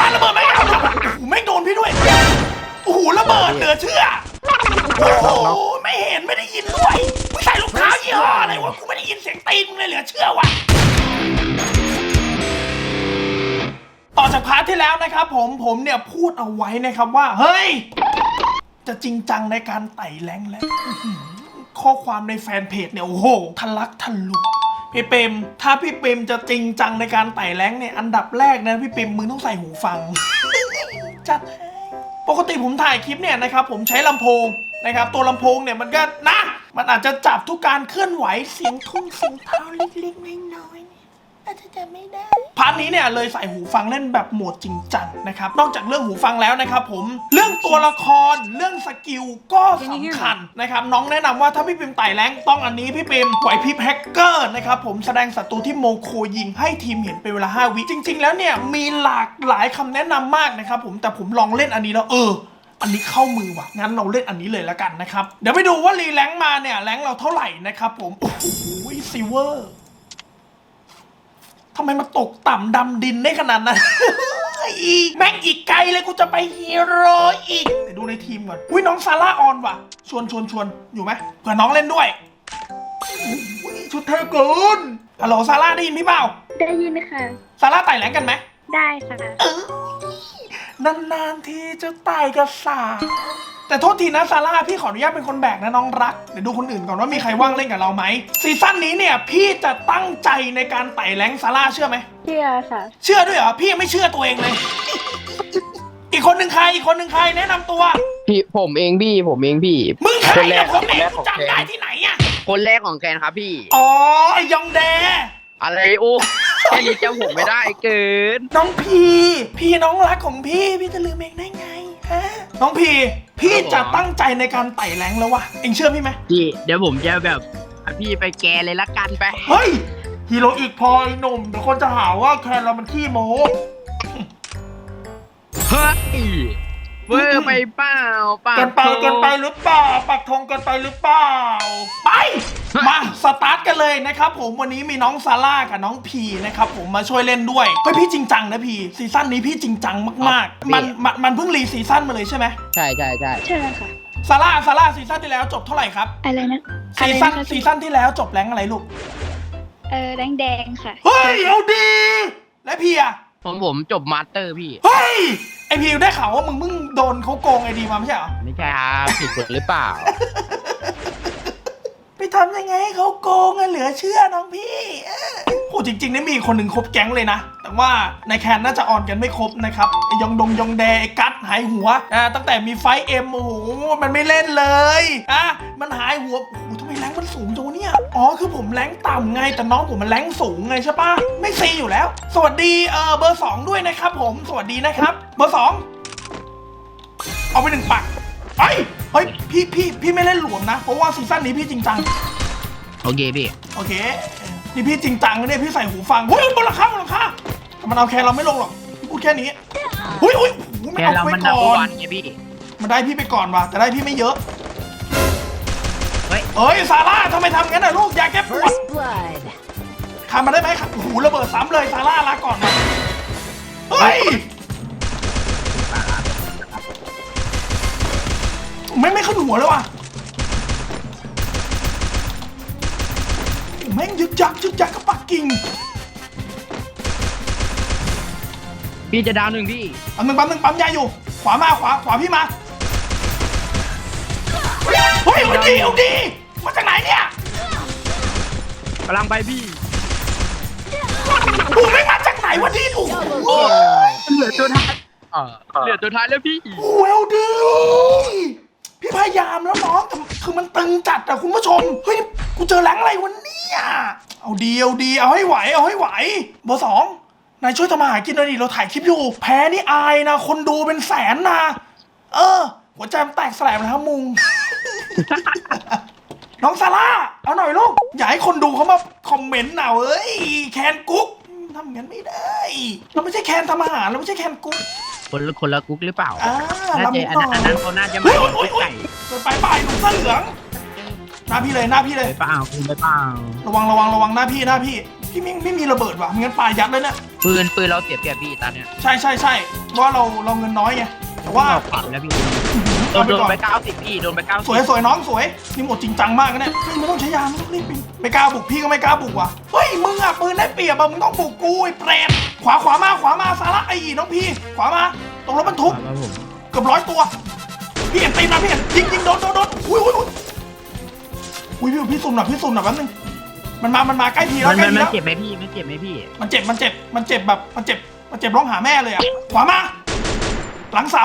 ปาระเบิดไหมเอาโอ้โหไม่โดนพี่ด้วย โอ้โหระเบิดเหลือเชื่อ โอ้โหไม่เห็นไม่ได้ยินด้วยมึงใส่รองเท้ายี่ห้ออะไรวะกูไม่ได้ยินเสียงตีนมึงเลยเหลือเชื่อว่ะ ต่อจากพาร์ทที่แล้วนะครับผมผมเนี่ยพูดเอาไว้นะครับว่า เฮ้ย จะจริงจังในการไต่แรงแล้วอื้อหือข้อความในแฟนเพจเนี่ย โอ้โหทะลักทะลวง พี่เปรมถ้าพี่เปรมจะจริงจังในการไต่แรงเนี่ยอันดับแรกนะพี่เปรมมึงต้องใส่หูฟัง จัดปกติผมถ่ายคลิปเนี่ยนะครับผมใช้ลำโพงนะครับตัวลำโพงเนี่ยมันก็นะ มันอาจจะจับทุกการเคลื่อนไหวเสียงทุ่งเสียงเท้าเล็กๆน้อยๆเนี่ย อาจจะจำไม่ได้ พาร์ทนี้เนี่ยเลยใส่หูฟังเล่นแบบโหมดจริงจังนะครับ นอกจากเรื่องหูฟังแล้วนะครับผม เรื่องตัวละคร เรื่องสกิลก็สำคัญนะครับ น้องแนะนำว่าถ้าพี่ปิมไต่แรงต้องอันนี้พี่ปิมไหวพริบแฮกเกอร์นะครับผมแสดงศัตรูที่โมโคยิงให้ทีมเห็นเป็นเวลา 5 วิจริง ๆ แล้วเนี่ยมีหลากหลายคำแนะนำมากนะครับผมแต่ผมลองเล่นอันนี้แล้วเออ อันนี้เข้ามือว่ะ งั้นเราเล่นอันนี้เลยแล้วกันนะครับ เดี๋ยวไปดูว่ารีแรงค์มาเนี่ยแรงค์เราเท่าไหร่นะครับผม โอ้โหซิเวอร์ ทำไมมาตกต่ำดำดินได้ขนาดนั้น อีกแม่งอีกไกลเลยกูจะไปฮีโร่อีกเดี๋ยวดูในทีมก่อน อุ้ยน้องซาร่าออนว่ะ ชวนชวนชวนอยู่ไหมเผื่อน้องเล่นด้วยอุ้ยชุดเธอเกินฮัลโหลซาร่าได้ยินพี่เปล่าได้ยินค่ะซาร่าไต่แรงกันไหมได้ค่ะ นานๆทีจะไต่กับสาวแต่โทษทีนะซาร่าพี่ขออนุญาตเป็นคนแบกนะน้องรัก เดี๋ยวดูคนอื่นก่อนว่ามีใครว่างเล่นกับเราไหมซีซั่นนี้เนี่ยพี่จะตั้งใจในการไต่แรงซาร่าเชื่อไหม เชื่อค่ะ เชื่อด้วยเหรอ พี่ยังไม่เชื่อตัวเองเลย อีกคนหนึ่งใครอีกคนหนึ่งใครแนะนำตัว พี่ผมเองพี่ ผมเองพี่ มึงใครคนแรอะกคนไหนคนแรกกูของจำได้แคนที่ไหนอะคนแรกของแคนครับพี่ อ๋อไอยองแด อะไรโอ้ แค่นี้จำผมไม่ได้เกิน น้องพี พี่น้องรักของพี่ พี่จะลืมเองได้ไงฮะน้องพี พี่จะตั้งใจในการไต่แรงแล้ววะเองเชื่อพี่ไหมพี่เดี๋ยวผมจะแบบพาพี่ไปแกเลยละกันไปเฮ้ยฮีโร่อีกพอไอ้หนุ่มเดี๋ยวคนจะหาว่าแคนเรามันขี้โม้ เฮ้ย เวอร์ไปเปล่าเปล่าเกินไปเกินไปหรือเปล่าปักธงเกินไปหรือเปล่า ไป มาสตาร์ทกันเลยนะครับผมวันนี้มีน้องซาร่ากับน้องพีนะครับผมมาช่วยเล่นด้วยเฮ้ยพี่จริงจังนะพี่ซีซั่นนี้พี่จริงจังมากๆมันมันมันเพิ่งรีซีซั่นมาเลยใช่ไหมใช่ใช่ใช่ใช่ค่ะซาร่าซาร่าซีซั่นที่แล้วจบเท่าไหร่ครับอะไรนะซีซั่นอะไระซีซั่นที่แล้วจบแรงอะไรลูกเออแดงแดงๆค่ะเฮ้ยเอาดี และพี่อะผมผมจบมาสเตอร์พี่เฮ้ยไอ พีได้ข่าวว่ามึงมึงโดนเขาโกงไอดีมาไม่ใช่เหรอ ไม่ใช่ครับผิดกฎหรือเปล่า ไปทำยังไงให้เขาโกงอะเหลือเชื่อน้องพี่เอ้ยโหจริงๆเนี่ยมีคนหนึ่งครบแก๊งเลยนะ แต่ว่าในแคนน่าจะออนกันไม่ครบนะครับไอยองดงยองแดไอกัดหายหัวอ่าตั้งแต่มีไฟเอ็มโอ้โหมันไม่เล่นเลยอะมันหายหัวโอ้โหทำไมแรงมันสูงจังวะเนี่ย อ๋อคือผมแรงต่ำไงแต่น้องผมมันแรงสูงไงใช่ปะไม่ซีอยู่แล้ว สวัสดีเออเบอร์สองด้วยนะครับ ผมสวัสดีนะครับ เบอร์สองเอาไปหนึ่งปักเฮ้ยเฮ้ยพี่พี่พี่ไม่เล่นหลวมนะเพราะว่าซีซั่นนี้พี่จริงจังโอเคพี่ โอเคนี่พี่จริงจังนะเนี่ยพี่ใส่หูฟังเฮ้ยบนราคาบนราคาแต่มันเอาแค่เราไม่ลงหรอกพี่พูดแค่นี้เฮ้ยเฮ้ยโอ้โหไม่แกเอาเราไปมันนับก่อนวันไงพี่ มันได้พี่ไปก่อนว่ะแต่ได้พี่ไม่เยอะ เฮ้ยเฮ้ยซาร่าทำไมทำงั้นน่ะลูกอยาแก้ปวด First blood. ทำมาได้ไหมครับโอ้โหระเบิดซ้ำเลยซาร่าลาก่อนนะเฮ้ยไม่ไม่ขึ้นหัวเลยว่ะแม่งยึกยักยึกยักกับปักกิ่งพี่จะดาวหนึ่งพี่ปั๊มหนึ่งปั๊มหนึ่งปั๊มยาอยู่ ขวามาขวาขวาพี่มาเฮ้ยเอาดีเอาดี มาจากไหนเนี่ยกำลังไปพี่โอ้ไม่มาจากไหนวะดีโอ้โหเหลือตัวท้ายเออเหลือตัวท้ายแล้วพี่โอ้เอลดีพี่พยายามแล้วน้องแต่คือมันตึงจัดอะคุณผู้ชม เฮ้ย กูเจอแหลงอะไรวันนี้เอาดีเอาดีเอาให้ไหว เอาให้ไหว เบอร์สองนายช่วยทำมาหากินหน่อยดิเราถ่ายคลิปอยู่ แพ้นี่อายนะ คนดูเป็นแสนนะ เออ หัวใจมันแตกสลายไปแล้วมุง น้องซาร่า เอาหน่อยลูก อย่าให้คนดูเขามาคอมเมนต์หน่าเอ้ย แคนกุ๊กทำงั้นไม่ได้ เราไม่ใช่แคนทำอาหารเราไม่ใช่แคนกุ๊ก คนละคนละกุ๊กหรือเปล่าอ่าน่าลำจะนิดอันหน่นั้นอันอนั้นยเขาน่าจะเฮ้ไม่ยโอ้ยโอ้ยไก่เกินไปไปหนุ่มเสื้อเหลือง หน้าพี่เลยหน้าพี่เลย ไปเปล่าคุณไปเปล่าระวังระวังระวังหน้าพี่หน้าพี่พี่ไม่ไม่มีระเบิดว่ะงั้นปลายัดเลยเนี่ยปืนปืนเราเสียเปรียบพี่ตอนเนี้ยใช่ใช่ใช่เพราะว่าเราเราเงินน้อยไงแต่ว่า เราปรับแล้วพี่โดเอานไปโดนก่อน ไปเก้าสิบพี่โดนไปเก้าสวยสวยน้องสวย นี่หมดจริงจังมากนะเนี่ยเฮ้ยไม่ต้องใช้ยาไม่ต้องรีบปิงไม่กล้าบุกพี่ก็ไม่กล้าบุกว่ะเฮ้ยมึงอะปืนได้เปรียบอะมึงต้องบุกกูไอ้เปรตขวาขวามาขวามาสาระไอ้อีน้องพี่ ขวามาตรงรถบรรทุก ครับผมเกือบร้อยตัว พี่เห็นตีนนะพี่เห็นยิงยิงโดนโดนโดนอุ้ยอุ้ยอุ้ยอุ้ยพี่พี่สุ่มหน่อยพี่สุ่มหน่อยแป๊บนึงมันมามันมาใกล้ทีแล้มัวนใกล้มันทีมันแล้วเจ็บไหมพี่มันเจ็บไหมพี่มันเจ็บมันเจ็บมันเจ็บแบบมันเจ็บมันเจ็บร้องหาแม่เลยอะขวามา หลังเสา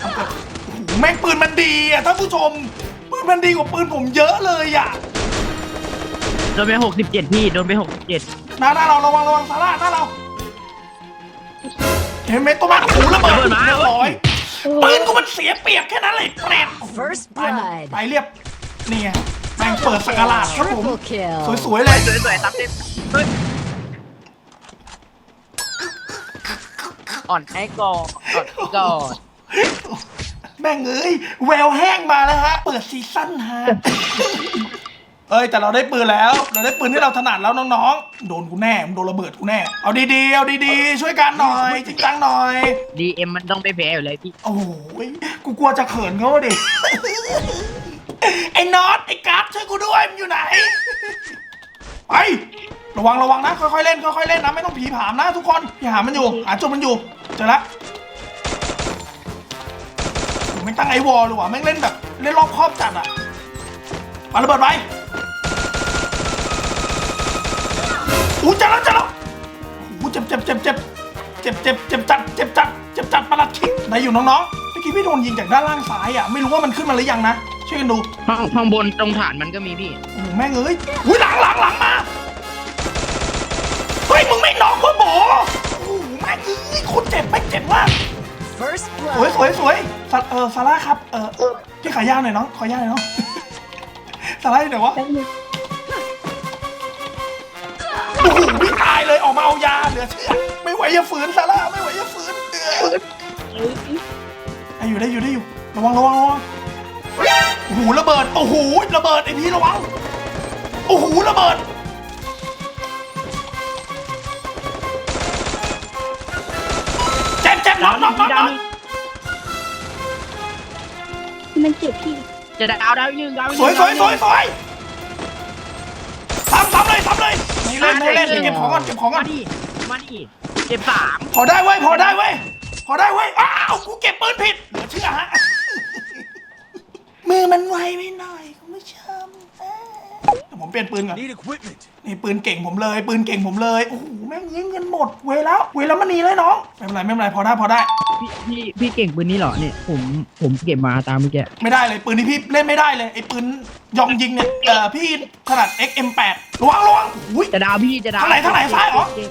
ทำเกิดโอ้โห แม่งปืนมันดีอะท่านผู้ชม ปืนมันดีกว่าปืนผมเยอะเลยอะโดนไปหกสิบเจ็ดพี่โดนไปหกสิบเจ็ดหน้าหน้าเราระวังระวังซาร่าหน้าเรา เห็นไหมตัวมันโอ้โหระเบิดเรียบร้อยปืนกูมันเสียเปรียบแค่นั้นเลยเปรต First ไปหมด blood. ไปเรียบนี่ไงแม่งเปิดสกาลาดครับผม Triple kill. สวยๆเลยสวยสวยๆตับเต็มเฮ้ยอ่อนให้ก่อนอ่อนให้ก่อน แม่งเอ้ยแววแห้งมาแล้วฮะ เปิดซีซั่นฮะ เอ้ยแต่เราได้ปืนแล้ว เราได้ปืนที่เราถนัดแล้วน้องๆ โดนกูแน่มึงโดนระเบิดกูแน่ เอาดีๆ เอาดีๆ ช่วยกันหน่อยจริงจังหน่อย ดีเอ็มมันต้องไปแพ้อยู่เลยพี่โอ้โหยกูกลัวจะเขินเขาดิ ไอ้น็อตไอ้กั๊บช่วยกูด้วยมันอยู่ไหน ไประวังระวังนะค่อยๆเล่นค่อยๆเล่นนะไม่ต้องผีผามนะทุกคนอย่าหามันอยู่หาจุดมันอยู่ เจอละ โอ้ไม่งตั้งไอวอลเลยว่ะแม่งเล่นแบบเล่นรอบครอบจัดอะมาระเบิดไปอู้จัดแล้วจัดแล้วอู้เจ็บเจ็บเจ็บเจ็บเจ็บเจ็บเจ็บจัดเจ็บจัดเจ็บจัดประหลัดคิกไหนอยู่น้องๆเมื่อกี้พี่โดนยิงจากด้านล่างซ้ายอะไม่รู้ว่ามันขึ้นมาหรือยังนะช่วยกันดูห้องห้องบนตรงฐานมันก็มีพี่โอ้โหแม่งเอ้ยอุ้ยหลังหลังหลังมาเฮ้ยมึงไม่น็อกวะโบโอ้โหแม่งเอ้ยโคตรเจ็บแม่งเจ็บมาก First สวย blood. สวย สวยซาเออซาร่าครับ เออพี่ขายาวหน่อยน้องขอยาวหน่อยน้องซาร่าอยู่ไหนวะแป๊บนึงโอ้โหพี่ตายเลยออกมาเอายาเหลือเชื่อไม่ไหวอย่าฝืนซาร่าไม่ไหวอย่าฝืนเออได้อยู่ได้อยู่ได้อยู่ ระวังระวังระวังโอ้โหระเบิด โอ้โหระเบิดไอพี่ระวัง โอ้โหระเบิด น็อกน็อกน็อกน็อกมันเจ็บพี่จะดาวดาวอีกหนึ่งดาวอีกหสวยนึ่งสวยสวยสวยซ้ำซ้ำเลยซ้ำเลยไม่เล่นไม่เล่นเก็บของก่อนเก็บของก่อมานดิมาดิเจ็บสามพอได้เว้ยพอได้เว้ยพอได้เว้ยอ้าวกูเก็บปืนผิดเหลือเชื่อฮะมือมันไวไปหน่อยคุณผู้ชมเอ้ยเดี๋ยว ผมเปลี่ยนปืนก่อน Need equipment. นี่ปืนเก่งผมเลย ปืนเก่งผมเลย โอ้โห แม่งยิงเงินหมด เวแล้ว เวแล้วมันหนีเลยน้อง ไม่เป็นไรไม่เป็นไรพอได้พอได้ พี่พี่พี่เก่งปืนนี้เหรอเนี่ยผมผมเก็บมาตามเมื่อกี้ไม่ได้เลยปืนที่พี่เล่นไม่ได้เลยไอ้ปืนยองยิงเนี่ย เออพี่ถนัด XM8 ระวังระวังอุ้ย จะดาวพี่จะดาวทางไหนทางไหนซ้ายเหรอ เจ็บ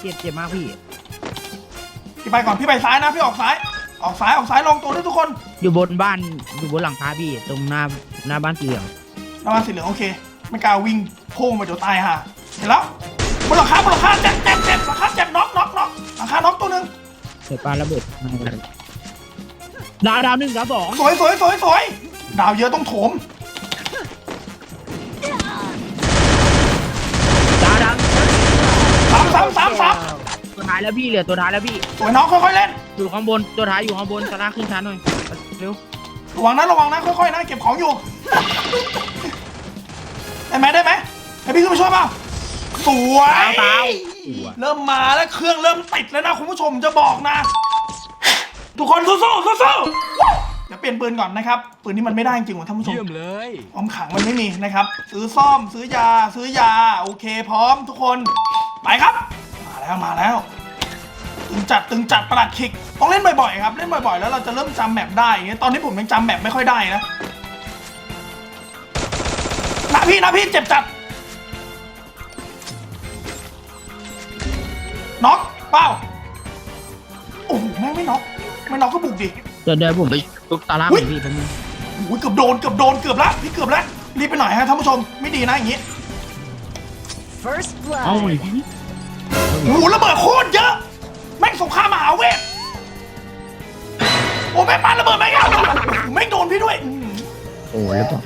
เจ็บเจ็บมากพี่ พี่ไปก่อนพี่ไปซ้ายนะพี่ออกซ้าย ออกซ้ายออกซ้ายลองตัวด้วยทุกคน อยู่บนบ้านอยู่บนหลังคาพี่ ตรงหน้าหน้าบ้านสีเหลือง ระวังสีเหลืองโอเค ไม่กล้าวิ่งโค้งไปเดี๋ยวตายห่าเห็นแล้วบนหลังคาบนหลังคาเจ็บเจ็บเจ็บหลังคาเจ็บน็อกน็อกน็อกหลังคาน็อกตัวหนึ่งเกิดปาระเบิดดาวดาวหนึ่งดาวสองสวยสวยสวยสวยดาวเยอะต้องโถมดาวดาวสามสามสามสามตัวท้ายแล้วพี่เหลือตัวท้ายแล้วพี่ สวยน้องค่อยๆเล่นอยู่ข้างบนตัวท้ายอยู่ข้างบนสลากขึ้นชั้นหน่อยเร็วระวังนะระวังนะค่อยๆนะเก็บของอยู่ ได้ไหมได้ไหมให้พี่ขึ้นมาช่วยเปล่าสวยดาวดาวเริ่มมาแล้วเครื่องเริ่มติดแล้วนะคุณผู้ชมจะบอกนะ ทุกคนสู้ๆสู้ๆเดี๋ยวเปลี่ยนปืนก่อนนะครับปืนนี้มันไม่ได้จริงๆว่ะท่านผู้ชม เยี่ยมเลย ออมขังมันไม่มีนะครับ ซื้อซ่อมซื้อยา ซื้อยา โอเค พร้อมทุกคน ไปครับ มาแล้วมาแล้ว ตึงจัดตึงจัดประหลัดคิก ต้องเล่นบ่อยๆครับ เล่นบ่อยๆ แล้วเราจะเริ่มจำแมปได้อย่างเงี้ยตอนนี้ผมยังจำแมปไม่ค่อยได้นะนะ พี่นะพี่เจ็บจัดน็อกเป้าโอ้โหแม่งไม่น็อกไม่น็อกก็บุกดิ เดี๋ยวเดี๋ยวผมไปตุกตาล่างอุ๊ยพี่แป๊บนึงโอ้ยเกือบโดนเกือบโดนเกือบละพี่เกือบละรีบไปหน่อยฮะท่านผู้ชมไม่ดีนะอย่างงี้ First เอ้า blood. พี่โอ้โหระเบิดโคตรเยอะ แม่งสงครามมหาเวทโอ้แม่งปาระเบิดแม่งเอาแม่งโดนพี่ด้วยอื้อหือโอ้ยแล้วเปล่า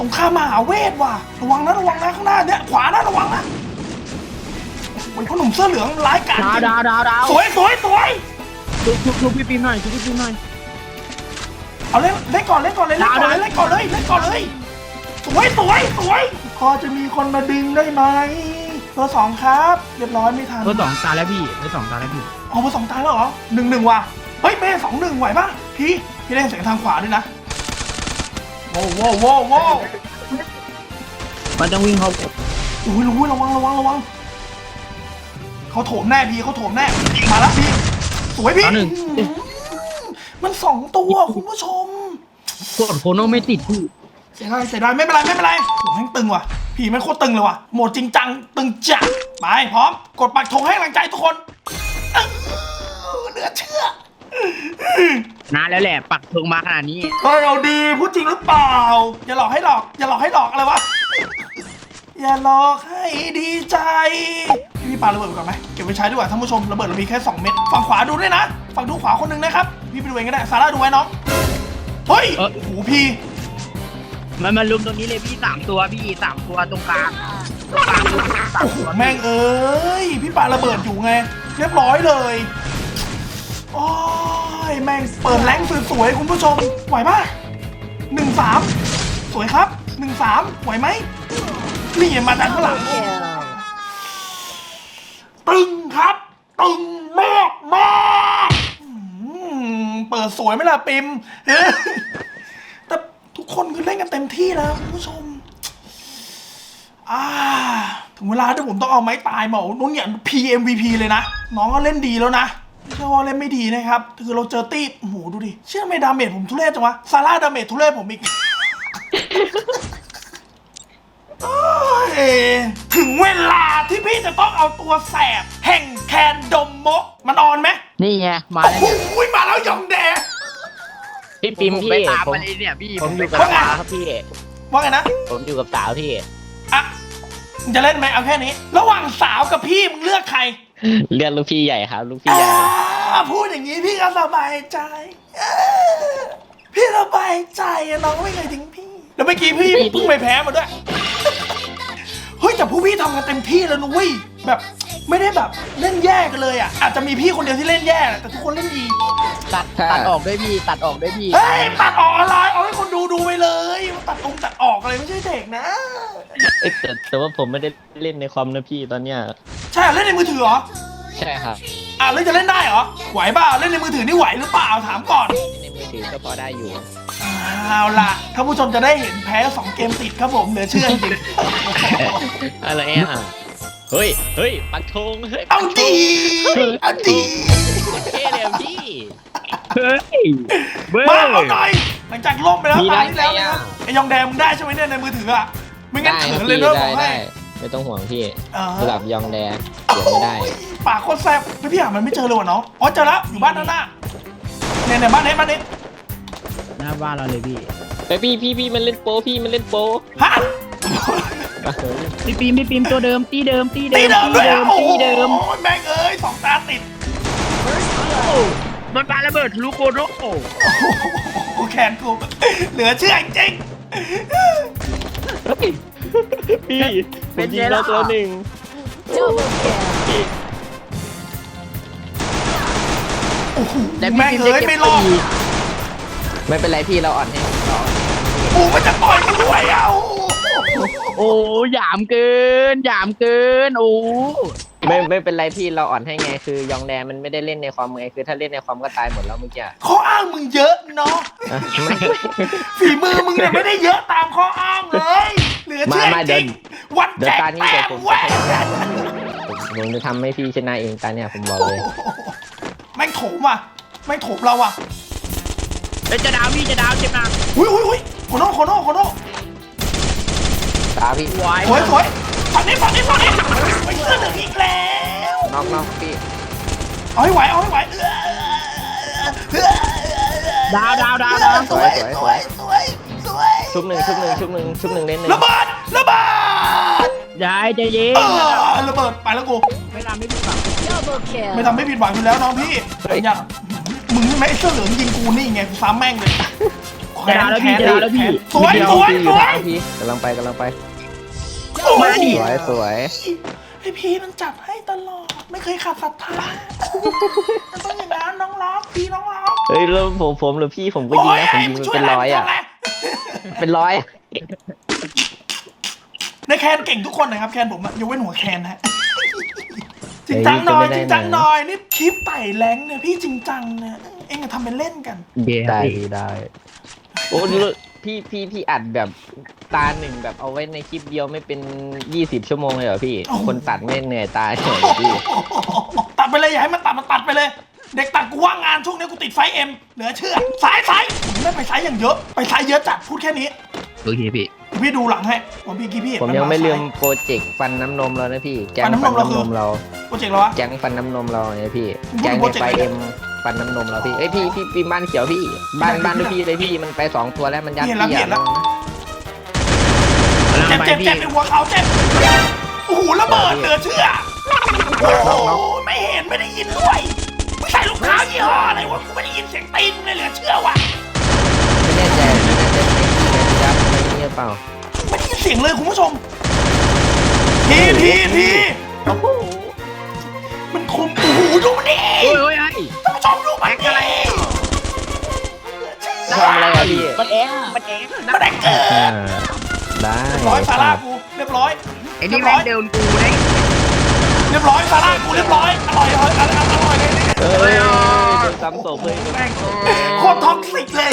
สงครามมหาเวทว่ะระวังนะระวังนะข้างหน้าเนี่ยขวานะระวังนะโอ้ยพ่อหนุ่มเสื้อเหลืองร้ายกาจดาวจริงดาวดาวดาวสวยสวยสวยชุบชุบชุบพี่ปีมหน่อยชุบพี่ปีมหน่อยเอาเล่นเล่นก่อนเล่นก่อนเลยเล่นก่อนเลยดาวเล่นก่อนเลยเล่นก่อนเลยสวยสวยสวยพอจะมีคนมาดึงได้ไหมตัวสองครับ เรียบร้อยไม่ทันเบอร์สองตายแล้วพี่เบอร์สองตายแล้วพี่เอามาสองตายแล้วเหรอหนึ่งหนึ่งว่ะเฮ้ยเป้สองหนึ่งไหวปะพี่พี่เล่นเสียงทางขวาด้วยนะ โว้วโว้วโว้วโว้วมันต้องวิ่งเขาอุ้ยอุ้ยระวังระวังระวังเขาโถมแน่พี่เขาโถมแน่มาแล้วพี่สวยพี่อื้อหือมันสองตัวคุณผู้ชม กดโคโนไม่ติดพี่เสียดายเสียดายไม่เป็นไรไม่เป็นไรโอ้แม่งตึงว่ะพี่แม่งโคตรตึงเลยว่ะ โหมดจริงจัง ตึงจัดไปพร้อม กดปักธงให้กำลังใจทุกคนอื้อเหลือเชื่อนานแล้วแหละ ปักธงมาขนาดนี้เฮ้ยเอาดีพูดจริงหรือเปล่า อย่าหลอกให้หลอก อย่าหลอกให้หลอกอะไรวะ อย่าหลอกให้ดีใจพี่พี่ปาระเบิดไปก่อนไหมเก็บไว้ใช้ดีกว่าท่านผู้ชมระเบิดเรามีแค่ 2 เม็ดฝั่งขวาดูด้วยนะ ฝั่งดูขวาคนหนึงนะครับ พี่ไปดูเองก็ได้ซาร่าดูไว้น้องเฮ้ยเอ้ยโอ้โหพี่ มันมาลุมตรงนี้เลยพี่สามตัวพี่สามตัวตรงกลางตรงกลางลุมสามโอ้โหตัวแม่งเอ้ยพี่ปาระเบิดอยู่ไง เรียบร้อยเลย โอ้ยแม่งเปิดแรงสวยๆคุณผู้ชม ไหวปะหนึ่งสามสวยครับหนึ่งสามไหวไหมนี่มาจากข้างหลังตึงครับ ตึงมากมากเปิดสวยไหมล่ะปิมแต่ทุกคนคือเล่นกันเต็มที่แล้วคุณผู้ชมถึงเวลาที่ผมต้องเอาไม้ตายมาโอ้นุ่นเนี่ย PMVP เลยนะ น้องก็เล่นดีแล้วนะ ไม่ใช่ว่าเล่นไม่ดีนะครับ คือเราเจอตีโอ้โหดูดิ เชื่อไหมดาเมจผมทุเรศจังวะ ซาร่าดาเมจทุเรศผมอีก เอ้ยถึงเวลาที่พี่จะต้องเอาตัวแสบ แห่งแคนดมมก มันออนไหมนี่ไงมาโอ้แล้วโหมาแล้วยองแด พี่ปิมผมพี่ไปตามผมมาเลยเนี่ยพี่ผมอยู่กับว่าไงสาวครับพี่ ว่าไงนะ ผมอยู่กับสาวพี่ อะมึงจะเล่นไหมเอาแค่นี้ ระหว่างสาวกับพี่มึงเลือกใคร เลือดลูกพี่ใหญ่ครับ ลูกพี่ใหญ่อ่าพูดอย่างนี้พี่ก็สบายใจเออพี่สบายใจอะน้องไม่เคยทิ้งพี่ แล้วเมื่อกี้พี่เพิ่งไปแพ้มาด้วย เฮ้ยแต่พวกพี่ทำกันเต็มที่แล้วนุ้ยแบบ ไม่ได้แบบเล่นแย่กันเลยอะอาจจะมีพี่คนเดียวที่เล่นแย่แหละแต่ทุกคนเล่นดี ตัดตัดออกด้วยพี่ตัดออกด้วยพี่เฮ้ยตัดออกอะไรเอาให้คนดูดูไปเลยว่าตัดองค์ตัดออกอะไรไม่ใช่เด็กนะ เอ้ยแต่แต่ว่าผมไม่ได้เล่นในคอมนะพี่ตอนเนี้ยใช่เหรอเล่นในมือถือเหรอใช่ครับอะเล่นจะเล่นได้เหรอไหวเปล่าเล่นในมือถือนี่ไหวหรือเปล่าถามก่อนในมือถือก็พอได้อยู่เอาล่ะท่านผู้ชมจะได้เห็นแพ้สองเกมติดครับผมเหลือเชื่อจริง อะไรอะ เฮ้ย เฮ้ย ปักธงเฮ้ยเอาดีเอาดีเท่เลยอะพี่เฮ้ยเบอมาร์เอาหน่อยหลังจากล่มไปแล้วมีตาได้ที่แล้วไงนะคอะรับไอยองแดงมึงได้ใช่ไหมเนี่ยในมือถืออะไม่งั้นได้เขินพี่เลยเนอะบได้อกให้ได้ไม่ต้องห่วงพี่เออสลับยองแดงเดี๋ยวไม่ได้โอ้ยปากโคตรแซ่บแล้วพี่หามันไม่เจอเลยว่ะเนาะอ๋อเจอแล้วอยู่บ้านด้านหน้าเนี่ยเนี่ยบ้านนี้บ้านนี้หน้าบ้านเราเลยพี่ ไปพี่พี่พี่มันเล่นโปพี่มันเล่นโปฮะ พี่ปีมพี่ปีมตัวเดิมตีเดิมตีเดิตีมเดิมด้วยอะโอ้โหตีเดิมแม่งเอ้ยสองตาติดมันปาระเบิดทะลุโกโดโอ้โอ้โหแขนกูเหลือเชื่อจริงพี่ผมยิงแล้วตัวหนึ่ง Double kill. พี่โอ้โหแต่แม่งพี่เอ้ยปีไม่มรอดด้เก็บไม่เป็นไรพี่เราอ่อนให้เราอ่อนให้กูมันจะต่อยกูด้วยอะโอ้ โหโอ้หยามเกินหยามเกินโอ้ไม่ไม่เป็นไรพี่เราอ่อนให้ไงคือยองแดงมันไม่ได้เล่นในความไงคือถ้าเล่นในความก็ตายหมดแล้วเมื่อกี้อะข้ออ้างมึงเยอะเนาะอะไม่ฝีมือมึงเนี่ยไม่ได้เยอะตามข้ออ้างเลยเหลือเชื่อมามาจเดี๋ริยวงวันเดี๋ยวแจกตานี้แต้เดี๋ยวผมมเว้ยผมผมจะทำให้พี่ชนะเองตาเนี่ยผมบอกเลยแม่งโถมว่ะแม่งโถมเราว่ะเอ้ยจะดาวพี่จะดาวเจ็บหนักอุ้ยอุ้ยอุ้ยโคโน่โคโน่โคโน่ ตาพี่ไหวสวยสวยฝั่งนี้ฝั่งนี้ฝั่งนี้ไปเสื้อเหลืองอีกแล้วน็อกน็อกพี่เอาให้ไหวเอาให้ไหวเออเออดาวดาวดาวดาวสวยสวยสวยสวยชุบหนึ่งชุบหนึ่งชุบหนึ่งชุบหนึ่งเล่นหนึ่งระเบิดระเบิดยายใจเย็นเออระเบิดไปแล้วกูไม่ทำไม่ผิดหวัง Double kill. ไม่ทำไม่ผิดหวังอยู่แล้วน้องพี่อย่ามึงใช่ไหมไอ้เสื้อเหลืองยิงกูนี่ไงกูซ้ำแม่งเลยจะดาวแล้วพี่จะดาวแล้วพี่สวยเดีสวยพี่สวยพี่กำลังไปกำลังไปโอ้ มาดิ สวยสวยไอพีมันจัดให้ตลอด ไม่เคยขาดศรัทธามันต้องอย่างนั้นน้องล็อกพี่น้องล็อกเฮ้ยแล้วผมผมหรือพี่ผมก็ยิงนะผมยิงมันเป็นร้อยอะ เป็นร้อยอะในแคนเก่งทุกคนนะครับแคนผมอะยกเว้นหัวแคนนะฮะจริงจังหน่อยจริงจังหน่อยนี่คลิปไต่แรงเนี่ยพี่จริงจังเนี่ยเอ็งจะทำเป็นเล่นกันเดียวได้พี่พี่ได้โอ้ดู พี่พี่พี่อัดแบบตาหนึ่งแบบเอาไว้ในคลิปเดียวไม่เป็นยี่สิบชั่วโมงเลยเหรอพี่ คนตัดไม่เหนื่อยตายเหรอพี่ ตัดไปเลยอย่าให้มันตัดมันตัดไปเลย เด็กตัดกูว่างงานช่วงนี้กูติดไฟเอ็มเหลือเชื่อสายสายไม่ไปสายอย่างเยอะ ไปสายเยอะจัดพูดแค่นี้โอเคพี่ พี่ดูหลังให้ผมพี่กี้พี่เห็นผมนยังไม่ลืมซ้าโปรเจกต์ฟันน้ำนมเรานะพี่ แก๊งฟันน้ำนฟัมนเราคือน้ำนมเรา โปรเจกต์แล้ววะ แก๊งฟันน้ำนมเราเนี่ยพี่พูดแก๊งโปรในเจกต์ไฟอะไรเอ็ม ฟันน้ำนมเราพี่เอ้ยพี่พี่ปีนบ้านเขียวพี่บ้านบ้านด้วยพี่เลยพี่มันไปสองตัวแล้วมันยัดเห็นแล้วพี่เห็นแล้วกำลังเจ็บไปเจ็บพี่เจ็บในหัวเขาเจ็บโอ้โหระเบิดเหลือเชื่อโอ้โหไม่เห็นไม่ได้ยินด้วยมึงใส่ลูกเท้ายี่ห้ออะไรวะกูไม่ได้ยินเสียงตีนมึงเลยเหลือเชื่อวะไม่แน่ใจไม่น่าจะเป็นยัดนี่หรือเปล่าไม่ได้ยินเสียงเลยคุณผู้ชมทีทีทีโอ้โหมันคมโอ้โหดูมันดิโอ้ยโอ้ย ไอ้ท่านผู้ชมดูมันดิทำอะไรอะพี่มันเองมันเองมันได้เกิอ่าดได้เรียบร้อยซาร่ากูเรียบร้อยไอ้นี่แม่งเดินกูได้เรียบร้อยซาร่ากูเรียบร้อยอร่อยอร่อยอร่อยอร่อยเลยเนี่ยเอ้ยโดนซ้ำศพเลยแม่งโคตรท็อกซิกเลย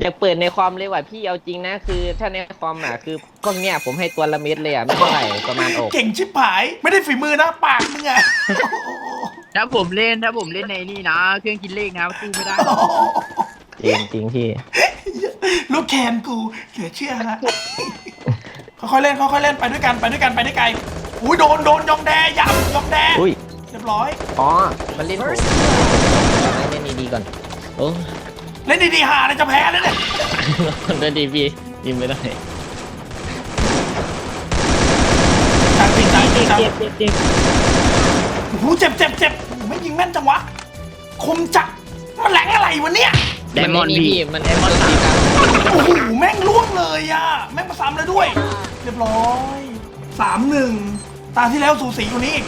อยากเปิดในความเลยว่ะพี่เอาจริงนะคือถ้าในความอะคือพวกเนี้ยผมให้ตัวละเม็ดเลยอะไม่เท่าไหร่ประมาณอกเก่งชิบหาย ไม่ได้ฝีมือนะปากมึงอะ ถ้าผมเล่นถ้าผมเล่นในนี่นะ เครื่องคิดเลขนะสู้ไม่ได้จริงจริงพี่ ลูกแคนกูเหลือเชื่อนะค่อยๆเล่นค่อยๆเล่นไปด้วยกันไปด้วยกันไปได้ไกลอุ้ยโดนโดนยองแดยำยองแดอุ้ย เรียบร้อย อ๋อ มันเล่นผมให้เล่นดีๆก่อน โอ้เล่นดีๆหาเลยจะแพ้แล้วเนี่ยคนเล่นดีพี่ยิงไม่ได้จังจริงจังจริง โอ้โหเจ็บเจ็บเจ็บโอ้โหไม่ยิงแม่นจังวะ คมจักมันแหลงอะไรวะเนี่ย ไดมอนด์พี่ มันไดมอนด์ตีกันโอ้โหแม่งล่วงเลยอะแม่งมาซ้ำแล้วด้วย เรียบร้อยสามหนึ่งตาที่แล้วสูสีกว่านี้อีก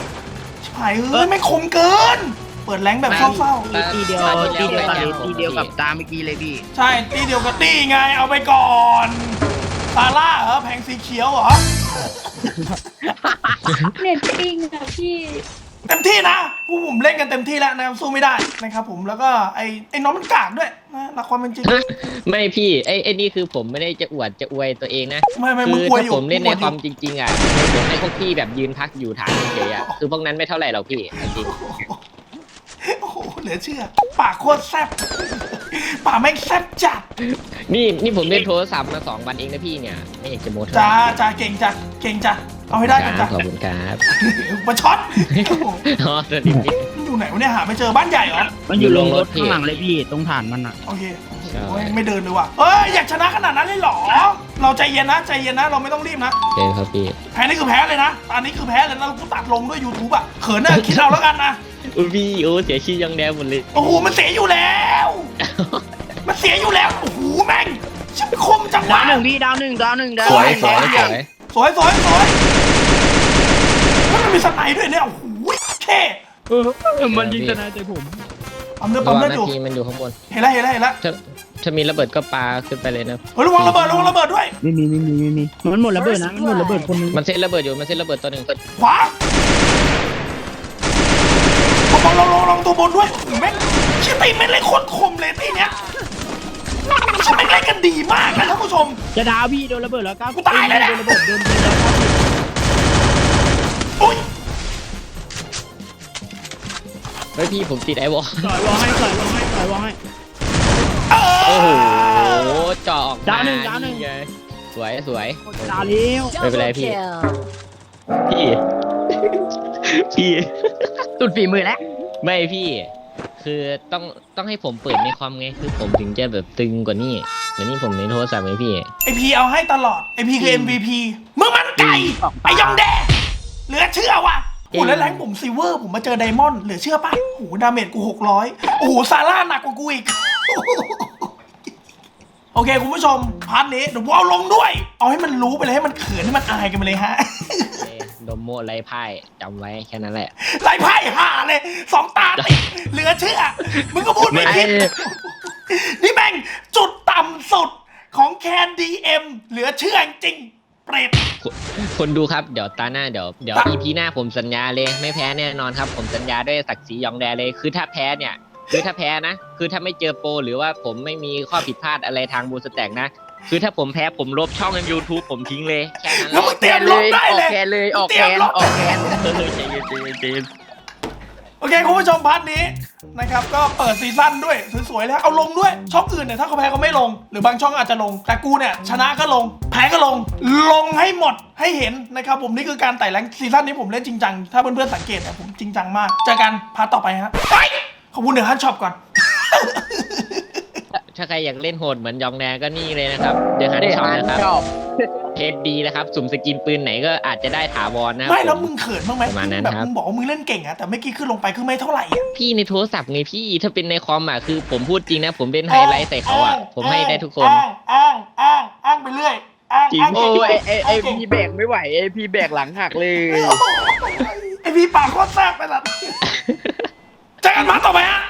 ชิบหายเอ้ยไม่งคมเกิน เปิดแรงแบบเศร้าตีเดียวตีเดียวกันเลยตีเดียวกับตาเมื่อกี้เลยพี่ๆใช่ตีเดียวกับตีไงเอาไปก่อนซาร่าเหรอแผงสีเขียวเหรอ เน็ตปิ้งอะพี่ เต็มที่นะพวกผมเล่นกันเต็มที่แล้วนะครับสู้ไม่ได้นะครับผมแล้วก็ไอ้ไอ้น้องมันกากด้วยนะหลักความเป็นจริง ไม่พี่ไอ้ไอ้นี่คือผมไม่ได้จะอวดจะอวยตัวเองนะไม่ไม่มึคืงออวยถ้าอยู่ผมเล่นในงอความจริง ๆอะผมให้พวกพี่แบบยืนพักอยู่ฐานเฉยๆอะคือพวกนั้นไม่เท่าไหร่หรอกพี่จริงโอ้โหเหลือเชื่อปากโคตรแซ่บปากแม่งแซ่บจัดนี่นี่ผมเล่นโทรศัพท์มาสองวันเองนะพี่เนี่ยไม่อยากจะโม้จ้าจ้าเก่งจ้ะเก่งจ้ะ เอาให้ได้กันจ้ะขอบคุณครับมาช็อตโอ้โหอ๋อสวัสดีพี่มันอยู่ไหนวะเนี่ยหาไม่เจอบ้านใหญ่เหรอมันอยู่ลงรถข้างหลังเลยพี่ตรงฐานมันอะโอเคโอ้ยไม่เดินเลยว่ะเอ้ยอยากชนะขนาดนั้นเลยเหรอ เราใจเย็นนะใจเย็นนะเราไม่ต้องรีบนะโอเคครับพี่แพ้นี่คือแพ้เลยนะตอนนี้คือแพ้เลยนะกูตัดลงด้วย YouTube อะเขินอะคิดเอาแล้วกันนะอุ้ยพี่โอ้เสียชื่อยังแดงหมดเลยโอ้โหมันเสียอยู่แล้ว มันเสียอยู่แล้วโอ้โหแม่งชิบคมจังดาววะหนึ่งพี่ดาวหนึ่งดาวหนึ่งดาวสวยสวยสวยสวยสวย สวยแล้วมันมีสไนด์ด้วยเนี่ยโอ้โหเท่มันยิงทนายใจผมปั๊มเลือดระปั๊มวังเลือดนะอยู่พี่มันอยู่ข้างบน เห็นแล้วเห็นแล้วเห็นแล้วถ้าถ้ามีระเบิดก็ปาขึ้นไปเลยนะ เฮ้ยระวังระเบิดระวังระเบิดด้วย ไม่มีไม่มีไม่มีมันหมดระเบิดนะมันหมดระเบิดคนนึงมันเซ็ตระเบิดอยู่ มันเซ็ตระเบิดตัวหนึ่งขวาลองลองลองลองตัวบนด้วยโอ้โหแม่งเชี่ยตีแม่งเล่นโคตรคมเลยตีเนี้ยเชี่ยแม่งเล่นกันดีมากนะท่านผู้ชม จะดาวพี่โดนระเบิดแล้วก้าวกูตายแล้วนะ โดนระเบิดโดนโดนแล้วก้าวอุ้ย เฮ้ยพี่ผมติดไอวอลสอยวอลให้สอยวอลให้สอยวอลให้เอโอ้โหอเจาะออกมาดาวหนึ่งดาวหนึ่ง ไสวยสวยดาวเลี้ยวไม่เป็นไร Double พี่ kill. พี่ พี่ สุดฝีมือแล้วไม่พี่ คือต้องต้องให้ผมเปิดในคอมไง คือผมถึงจะแบบตึงกว่านี้เหมือนนี่ผมในโทรศัพท์ไงพี่ ไอพีเอาให้ตลอดไอพีคือ MVP มึงมันไก่ไอยองแด เหลือเชื่อว่ะโอ้โหแล้วแรงผมซิลเวอร์ ผมมาเจอไดมอนด์เหลือเชื่อป่ะโอ้โหดาเมจกูหกร้อยโอ้โหซาร่าหนักกว่ากูอีก โอเค คุณผู้ชมพาร์ทนี้เดี๋ยวผมเอาลงด้วย เอาให้มันรู้ไปเลยให้มันเขินให้มันอายกันไปเลยฮะเอ้ยโดโมไรพ่ายจำไว้แค่นั้นแหละไล่ไพ่ห่าเลยสองตาติดเหลือเชื่อ มึงก็พูดไม่คิด นี่แม่งจุดต่ำสุดของแคนดีเอ็มเหลือเชื่อจริงๆ เปรตคนคนดูครับเดี๋ยวตาหน้าเดี๋ยวเดี๋ยวครับอีพีหน้าผมสัญญาเลย ไม่แพ้แน่นอนครับ ผมสัญญาด้วยศักดิ์ศรียองแดเลยคือถ้าแพ้เนี่ยคือถ้าแพ้นะ คือถ้าไม่เจอโปรหรือว่าผมไม่มีข้อผิดพลาดอะไรทางบูสแต็กนะ คือถ้าผมแพ้ผมลบช่องใน YouTube ผมทิ้งเลย แค่นั้นแหแล้วละมึงเตรียมลบได้เลย ออกแคนเลย ออกแคนออกแคนเออใจเย็นใจเย็นใจเย็น โอเคคุณผู้ชมพาร์ทนี้นะครับก็เปิดซีซั่นด้วยสวยๆแล้วเอาลงด้วย ช่องอื่นเนี่ยถ้าเขาแพ้ก็ไม่ลง หรือบางช่องอาจจะลง แต่กูเนี่ยชนะก็ลง แพ้ก็ลง ลงให้หมดให้เห็นนะครับผมนี่คือการไต่แรงซีซั่นนี้ผมเล่นจริงจังถ้าเพื่อนๆสังเกตเนี่ยผมจริงจังมากเจอกันพาร์ทต่อไปฮะไปขอบคุณเดี๋ยวฮันช็อปก่อน ถ้าใครอยากเล่นโหดเหมือนยองแดก็นี่เลยนะครับเดี๋ยวฮันช็อปนะครับ เทปดีนะครับ สุ่มสกินปืนไหนก็อาจจะได้ถาวรนะครับไม่แล้วผมึงเขินบ้างไหมประมาณนั้นแบบครับ มึงบอกว่ามึงเล่นเก่งอะแต่เมื่อกี้ขึ้นลงไปคือไม่เท่าไหร่อะพี่ในโทรศัพท์ไงพี่ถ้าเป็นในคอมอะคือผมพูดจริงนะ ผมเป็นไฮไลท์ใส่เขาอะ ผมให้ได้ทุกคน อ้างอ้างอ้างอ้างไปเรื่อยอ้างจริง อ้างโอ้เก่งยไอไออ้างเก่งพี่แบกไม่ไหวไอพี่แบกหลังหักเลย ไอพี่ปากโคตรแซ่บไปละเจอกันมาต่อไปฮะ